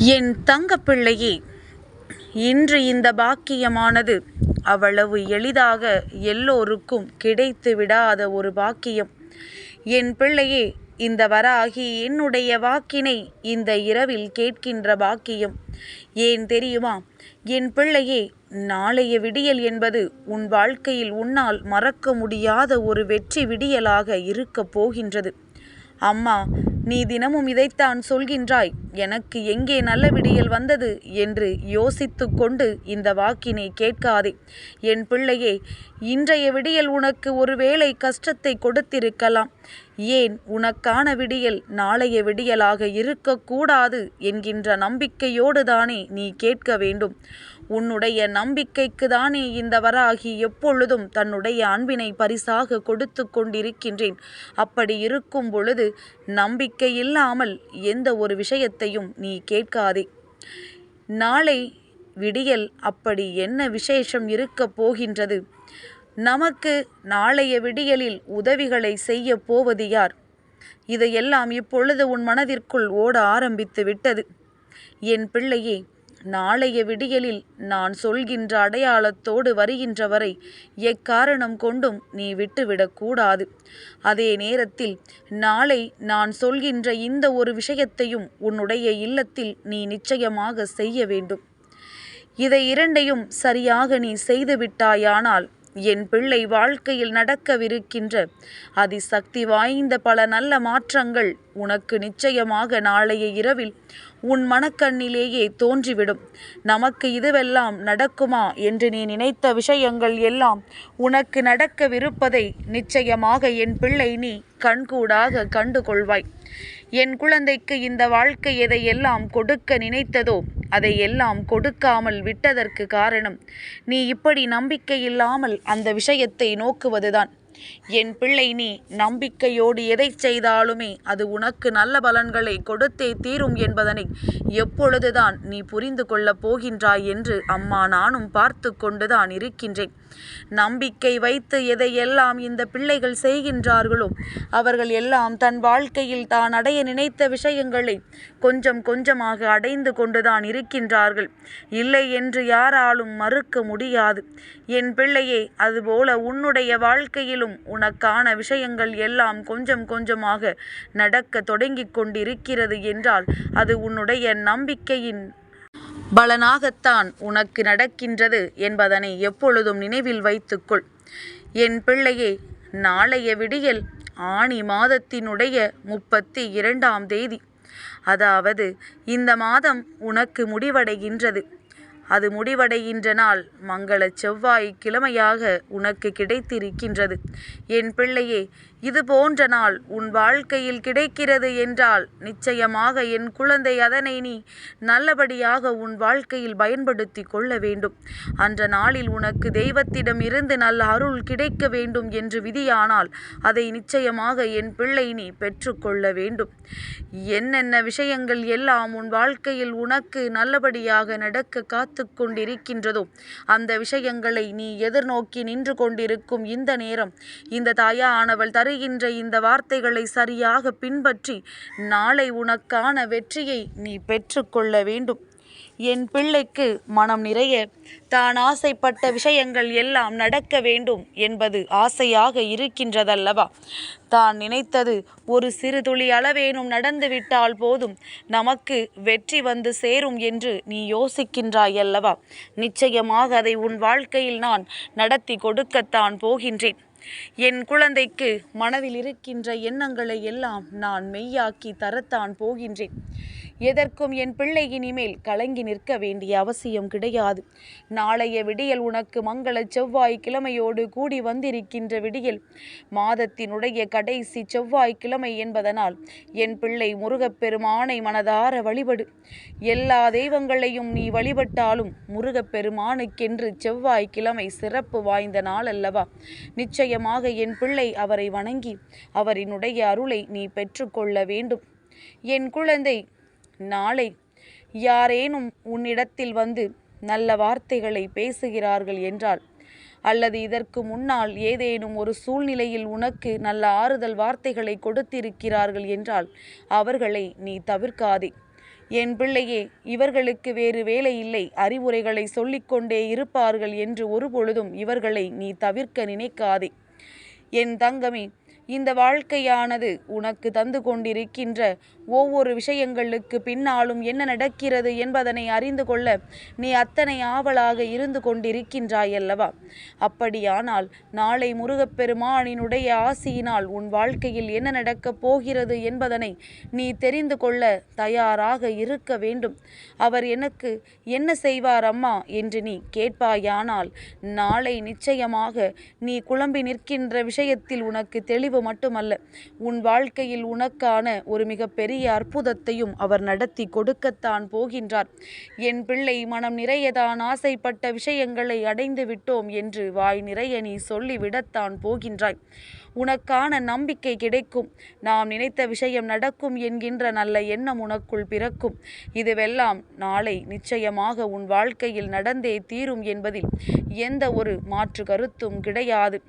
என் தங்கப்பிள்ளையே இன்று இந்த பாக்கியமானது அவ்வளவு எளிதாக எல்லோருக்கும் கிடைத்து விடாத ஒரு பாக்கியம். என் பிள்ளையே இந்த வராகி என்னுடைய வாக்கினை இந்த இரவில் கேட்கின்ற பாக்கியம். ஏன் தெரியுமா? என் பிள்ளையே நாளைய விடியல் என்பது உன் வாழ்க்கையில் உன்னால் மறக்க முடியாத ஒரு வெற்றி விடியலாக இருக்கப் போகின்றது. அம்மா நீ தினமும் இதைத்தான் சொல்கின்றாய். எனக்கு எங்கே நல்ல விடியல் வந்தது? என்று யோசித்து கொண்டு இந்த வாக்கினை கேட்காதே. என் பிள்ளையே இன்றைய விடியல் உனக்கு ஒருவேளை கஷ்டத்தை கொடுத்திருக்கலாம். ஏன் உனக்கான விடியல் நாளைய விடியலாக இருக்கக்கூடாது? என்கின்ற நம்பிக்கையோடு தானே நீ கேட்க வேண்டும். உன்னுடைய நம்பிக்கைக்கு தானே இந்த வராகி எப்பொழுதும் தன்னுடைய அன்பினை பரிசாக கொடுத்து கொண்டிருக்கின்றேன். அப்படி இருக்கும் பொழுது நம்பிக்கை இல்லாமல் எந்த ஒரு விஷயத்தையும் நீ கேட்காதே. நாளை விடியல் அப்படி என்ன விசேஷம் இருக்கப் போகின்றது? நமக்கு நாளைய விடியலில் உதவிகளை செய்ய போவது யார்? இதையெல்லாம் இப்பொழுது உன் மனதிற்குள் ஓட ஆரம்பித்து விட்டது. என் பிள்ளையே நாளைய விடியலில் நான் சொல்கின்ற அடையாளத்தோடு வருகின்ற வரை எக்காரணம் கொண்டும் நீ விட்டுவிடக்கூடாது அதே நேரத்தில் நாளை நான் சொல்கின்ற இந்த ஒரு விஷயத்தையும் உன்னுடைய இல்லத்தில் நீ நிச்சயமாக செய்ய வேண்டும். இதை இரண்டையும் சரியாக நீ செய்துவிட்டாயானால் என் பிள்ளை வாழ்க்கையில் நடக்கவிருக்கின்ற அதிசக்தி வாய்ந்த பல நல்ல மாற்றங்கள் உனக்கு நிச்சயமாக நாளைய இரவில் உன் மனக்கண்ணிலேயே தோன்றிவிடும். நமக்கு இதுவெல்லாம் நடக்குமா என்று நீ நினைத்த விஷயங்கள் எல்லாம் உனக்கு நடக்கவிருப்பதை நிச்சயமாக என் பிள்ளை நீ கண்கூடாக கண்டு கொள்வாய் என் குழந்தைக்கு இந்த வாழ்க்கை எதையெல்லாம் கொடுக்க நினைத்ததோ அதை எல்லாம் கொடுக்காமல் விட்டதற்கு காரணம். நீ இப்படி நம்பிக்கை இல்லாமல் அந்த விஷயத்தை நோக்குவதுதான். என் பிள்ளை நீ நம்பிக்கையோடு எதை செய்தாலுமே அது உனக்கு நல்ல பலன்களை கொடுத்தே தீரும் என்பதனை எப்பொழுதுதான் நீ புரிந்து கொள்ளப் போகின்றாய் என்று அம்மா நானும் பார்த்து கொண்டுதான் இருக்கின்றேன். நம்பிக்கை வைத்து எதையெல்லாம் இந்த பிள்ளைகள் செய்கின்றார்களோ அவர்கள் எல்லாம் தன் வாழ்க்கையில் தான் அடைய நினைத்த விஷயங்களை கொஞ்சம் கொஞ்சமாக அடைந்து கொண்டுதான் இருக்கின்றார்கள். இல்லை என்று யாராலும் மறுக்க முடியாது. என் பிள்ளையே அதுபோல உன்னுடைய வாழ்க்கையிலும் உனக்கான விஷயங்கள் எல்லாம் கொஞ்சம் கொஞ்சமாக நடக்க தொடங்கிக் கொண்டிருக்கிறது என்றால் அது உன்னுடைய நம்பிக்கையின் பலனாகத்தான் உனக்கு நடக்கின்றது என்பதனை எப்பொழுதும் நினைவில் வைத்துக்கொள். என் பிள்ளையே நாளைய விடியல் ஆணி மாதத்தினுடைய முப்பத்தி இரண்டாம் தேதி. அதாவது இந்த மாதம் உனக்கு முடிவடைகின்றது. அது முடிவடைகின்ற நாள் மங்கள செவ்வாய் கிழமையாக உனக்கு கிடைத்திருக்கின்றது. என் பிள்ளையே இது போன்ற நாள் உன் வாழ்க்கையில் கிடைக்கிறது என்றால் நிச்சயமாக என் குழந்தை அதனை நீ நல்லபடியாக உன் வாழ்க்கையில் பயன்படுத்தி கொள்ள வேண்டும். அன்ற நாளில் உனக்கு தெய்வத்திடம் இருந்து நல்ல அருள் கிடைக்க வேண்டும் என்று விதியானால் அதை நிச்சயமாக என் பிள்ளை நீ பெற்றுக்கொள்ள வேண்டும். என்னென்ன விஷயங்கள் எல்லாம் உன் வாழ்க்கையில் உனக்கு நல்லபடியாக நடக்க காத்து கொண்டிருக்கின்றதோ அந்த விஷயங்களை நீ எதிர்நோக்கி நின்று கொண்டிருக்கும் இந்த நேரம் இந்த தாயானவள் தரு தருகின்ற இந்த வார்த்தைகளை சரியாக பின்பற்றி நாளை உனக்கான வெற்றியை நீ பெற்றுக்கொள்ள வேண்டும். என் பிள்ளைக்கு மனம் நிறைய. தான் ஆசைப்பட்ட விஷயங்கள் எல்லாம் நடக்க வேண்டும் என்பது ஆசையாக இருக்கின்றதல்லவா? தான் நினைத்தது ஒரு சிறு துளி அளவேனும் நடந்துவிட்டால் போதும். நமக்கு வெற்றி வந்து சேரும் என்று நீ யோசிக்கின்றாய் அல்லவா நிச்சயமாக அதை உன் வாழ்க்கையில் நான் நடத்தி கொடுக்கத்தான் போகின்றேன். என் குழந்தைக்கு மனதில் இருக்கின்ற எண்ணங்களை எல்லாம் நான் மெய்யாக்கி தரத்தான் போகின்றேன். எதற்கும் என் பிள்ளை இனிமேல் கலங்கி நிற்க வேண்டிய அவசியம் கிடையாது. நாளைய விடியல் உனக்கு மங்கள செவ்வாய் கிழமையோடு கூடி வந்திருக்கின்ற விடியல். மாதத்தினுடைய கடைசி செவ்வாய் கிழமை என்பதனால் என் பிள்ளை முருகப்பெருமானை மனதார வழிபடு. எல்லா தெய்வங்களையும் நீ வழிபட்டாலும் முருகப்பெருமானுக்கென்று செவ்வாய் கிழமை சிறப்பு வாய்ந்த நாள் அல்லவா நிச்சயமாக என் பிள்ளை அவரை வணங்கி அவரினுடைய அருளை நீ பெற்றுக்கொள்ள வேண்டும். என் குழந்தை நாளை யாரேனும் உன்னிடத்தில் வந்து நல்ல வார்த்தைகளை பேசுகிறார்கள் என்றால் அல்லது இதற்கு முன்னால் ஏதேனும் ஒரு சூழ்நிலையில் உனக்கு நல்ல ஆறுதல் வார்த்தைகளை கொடுத்திருக்கிறார்கள் என்றால் அவர்களை நீ தவிர்க்காதே. என் பிள்ளையே இவர்களுக்கு வேறு வேலை இல்லை. அறிவுரைகளை சொல்லிக்கொண்டே இருப்பார்கள் என்று ஒருபொழுதும் இவர்களை நீ தவிர்க்க நினைக்காதே. என் தங்கமே இந்த வாழ்க்கையானது உனக்கு தந்து கொண்டிருக்கின்ற ஒவ்வொரு விஷயங்களுக்கு பின்னாலும் என்ன நடக்கிறது என்பதனை அறிந்து கொள்ள நீ அத்தனை ஆவலாக இருந்து கொண்டிருக்கின்றாய் அல்லவா அப்படியானால் நாளை முருகப்பெருமானினுடைய ஆசியினால் உன் வாழ்க்கையில் என்ன நடக்கப் போகிறது என்பதனை நீ தெரிந்து கொள்ள தயாராக இருக்க வேண்டும். அவர் எனக்கு என்ன செய்வார் அம்மா என்று நீ கேட்பாயானால் நாளை நிச்சயமாக நீ குழம்பி நிற்கின்ற விஷயத்தில் உனக்கு தெளிவு மட்டுமல்ல உன் வாழ்க்கையில் உனக்கான ஒரு மிகப்பெரிய அற்புதத்தையும் அவர் நடத்தி கொடுக்கத்தான் போகின்றார். என் பிள்ளை மனம் நிறையதான் ஆசைப்பட்ட விஷயங்களை அடைந்து விட்டோம் என்று வாய் நிறைய நீ சொல்லிவிடத்தான் போகின்றாய். உனக்கான நம்பிக்கை கிடைக்கும். நாம் நினைத்த விஷயம் நடக்கும் என்கின்ற நல்ல எண்ணம் உனக்குள் பிறக்கும். இதுவெல்லாம் நாளை நிச்சயமாக உன் வாழ்க்கையில் நடந்தே தீரும் என்பதில் எந்த ஒரு மாற்று கருத்தும் கிடையாது.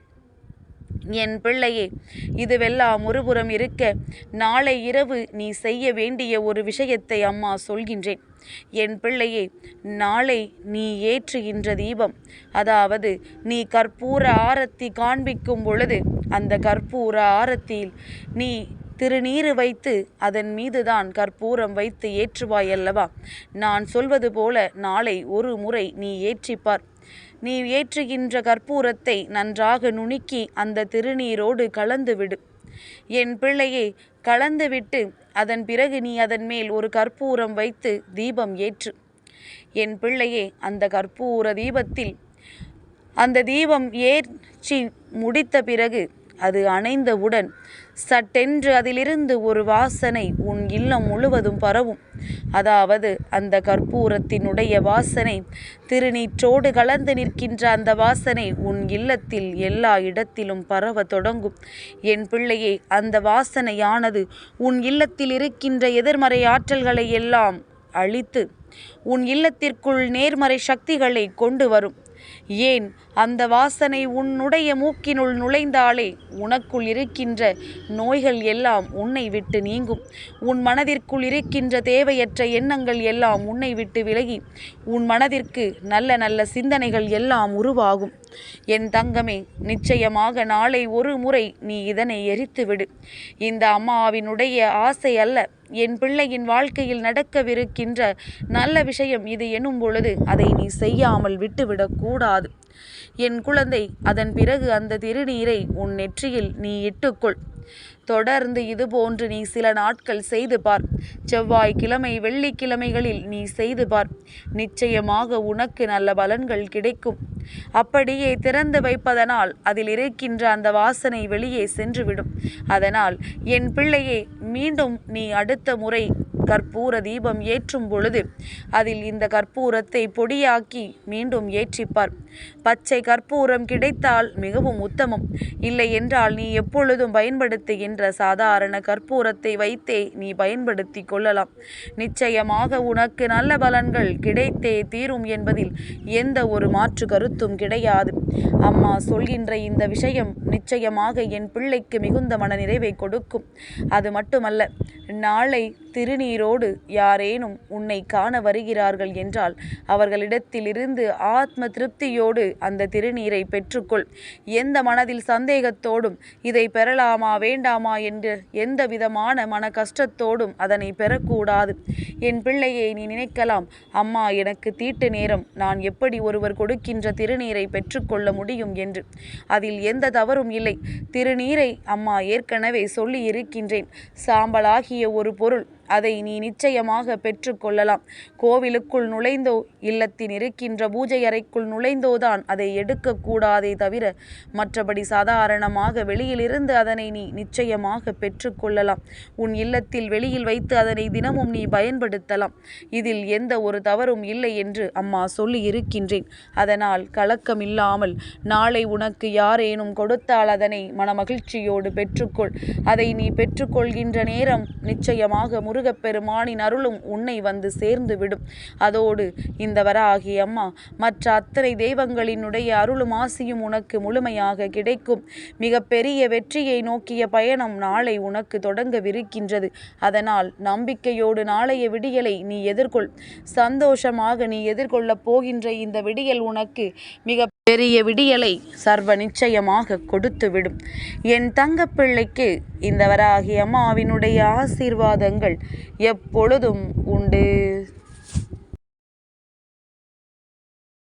என் பிள்ளையே இதுவெல்லாம் ஒருபுறம் இருக்க நாளை இரவு நீ செய்ய வேண்டிய ஒரு விஷயத்தை அம்மா சொல்கின்றேன். என் பிள்ளையே நாளை நீ ஏற்றுகின்ற தீபம். அதாவது நீ கற்பூர ஆரத்தி காண்பிக்கும் பொழுது அந்த கற்பூர ஆரத்தியில் நீ திருநீறு வைத்து அதன் மீதுதான் கற்பூரம் வைத்து ஏற்றுவாய் அல்லவா? நான் சொல்வது போல நாளை ஒரு முறை நீ ஏற்றிப்பார். நீ ஏற்றுகின்ற கற்பூரத்தை நன்றாக நுணுக்கி அந்த திருநீரோடு கலந்துவிடு. என் பிள்ளையே கலந்துவிட்டு அதன் பிறகு நீ அதன் மேல் ஒரு கற்பூரம் வைத்து தீபம் ஏற்று. என் பிள்ளையே அந்த கற்பூர தீபத்தில் அந்த தீபம் ஏற்றி முடித்த பிறகு அது அணைந்தவுடன் சட்டென்று அதிலிருந்து ஒரு வாசனை உன் இல்லம் முழுவதும் பரவும். அதாவது அந்த கற்பூரத்தினுடைய வாசனை திருநீற்றோடு கலந்து நிற்கின்ற அந்த வாசனை உன் இல்லத்தில் எல்லா இடத்திலும் பரவ தொடங்கும். என் பிள்ளையே அந்த வாசனையானது உன் இல்லத்தில் இருக்கின்ற எதிர்மறை ஆற்றல்களை எல்லாம் அழித்து உன் இல்லத்திற்குள் நேர்மறை சக்திகளை கொண்டு வரும். ஏன் அந்த வாசனை உன்னுடைய மூக்கினுள் நுழைந்தாலே உனக்குள் இருக்கின்ற நோய்கள் எல்லாம் உன்னை விட்டு நீங்கும். உன் மனதிற்குள் இருக்கின்ற தேவையற்ற எண்ணங்கள் எல்லாம் உன்னை விட்டு விலகி உன் மனதிற்கு நல்ல நல்ல சிந்தனைகள் எல்லாம் உருவாகும். என் தங்கமே நிச்சயமாக நாளை ஒரு முறை நீ இதனை எரித்துவிடு. இந்த அம்மாவினுடைய ஆசை அல்ல என் பிள்ளையின் வாழ்க்கையில் நடக்கவிருக்கின்ற நல்ல விஷயம் இது எனும் பொழுது அதை நீ செய்யாமல் விட்டுவிடக்கூடாது என் குழந்தை அதன் பிறகு அந்த திருநீரை உன் நெற்றியில் நீ இட்டுக்கொள். தொடர்ந்து இதுபோன்று நீ சில நாட்கள் செய்து பார். செவ்வாய்க்கிழமை வெள்ளிக்கிழமைகளில் நீ செய்து பார். நிச்சயமாக உனக்கு நல்ல பலன்கள் கிடைக்கும். அப்படியே திறந்து வைப்பதனால் அதில் இருக்கின்ற அந்த வாசனை வெளியே சென்றுவிடும். அதனால் என் பிள்ளையே மீண்டும் நீ அடுத்த முறை கற்பூர தீபம் ஏற்றும் பொழுது அதில் இந்த கற்பூரத்தை பொடியாக்கி மீண்டும் ஏற்றிப்பார். பச்சை கற்பூரம் கிடைத்தால் மிகவும் உத்தமம். இல்லை என்றால் நீ எப்பொழுதும் பயன்படுத்துகின்ற சாதாரண கற்பூரத்தை வைத்தே நீ பயன்படுத்தி கொள்ளலாம். நிச்சயமாக உனக்கு நல்ல பலன்கள் கிடைத்தே தீரும் என்பதில் எந்த ஒரு மாற்று கருத்தும் கிடையாது. அம்மா சொல்கின்ற இந்த விஷயம் நிச்சயமாக என் பிள்ளைக்கு மிகுந்த மனநிறைவை கொடுக்கும். அது மட்டுமல்ல நாளை திருநீரோடு யாரேனும் உன்னை காண வருகிறார்கள் என்றால் அவர்களிடத்திலிருந்து ஆத்ம திருப்தியோடு அந்த திருநீரை பெற்றுக்கொள். எந்த மனதில் சந்தேகத்தோடும் இதை பெறலாமா வேண்டாமா என்று எந்த விதமான மன கஷ்டத்தோடும் அதனை பெறக்கூடாது. என் பிள்ளையை நீ நினைக்கலாம். அம்மா எனக்கு தீட்டு நேரம். நான் எப்படி ஒருவர் கொடுக்கின்ற திருநீரை பெற்றுக்கொள்ள முடியும் என்று. அதில் எந்த தவறும் இல்லை. திருநீரை அம்மா ஏற்கனவே சொல்லி இருக்கின்றேன் சாம்பலாகிய ஒரு பொருள். அதை நீ நிச்சயமாக பெற்றுக்கொள்ளலாம். கோவிலுக்குள் நுழைந்தோ இல்லத்தின் இருக்கின்ற பூஜை அறைக்குள் நுழைந்தோதான் அதை எடுக்கக்கூடாதே தவிர மற்றபடி சாதாரணமாக வெளியிலிருந்து அதனை நீ நிச்சயமாக பெற்றுக்கொள்ளலாம். உன் இல்லத்தில் வெளியில் வைத்து அதனை தினமும் நீ பயன்படுத்தலாம். இதில் எந்த ஒரு தவறும் இல்லை என்று அம்மா சொல்லி இருக்கின்றேன். அதனால் கலக்கம் இல்லாமல் நாளை உனக்கு யாரேனும் கொடுத்தால் அதனை மனமகிழ்ச்சியோடு பெற்றுக்கொள். அதை நீ பெற்றுக்கொள்கின்ற நேரம் நிச்சயமாக முரு முருகப்பெருமானின் அருளும் உன்னை வந்து சேர்ந்து விடும் அதோடு இந்த வராகி அம்மா மற்ற அத்தனை தெய்வங்களினுடைய அருளும் ஆசியும் உனக்கு முழுமையாக கிடைக்கும். மிக பெரிய வெற்றியை நோக்கிய பயணம் நாளை உனக்கு தொடங்கவிருக்கின்றது. அதனால் நம்பிக்கையோடு நாளைய விடியலை நீ எதிர்கொள். சந்தோஷமாக நீ எதிர்கொள்ளப் போகின்ற இந்த விடியல் உனக்கு மிக பெரிய விடியலை சர்வ நிச்சயமாக கொடுத்துவிடும். என் தங்கப்பிள்ளைக்கு இந்த வராகி அம்மாவினுடைய ஆசீர்வாதங்கள் எப்பொழுதும் உண்டு.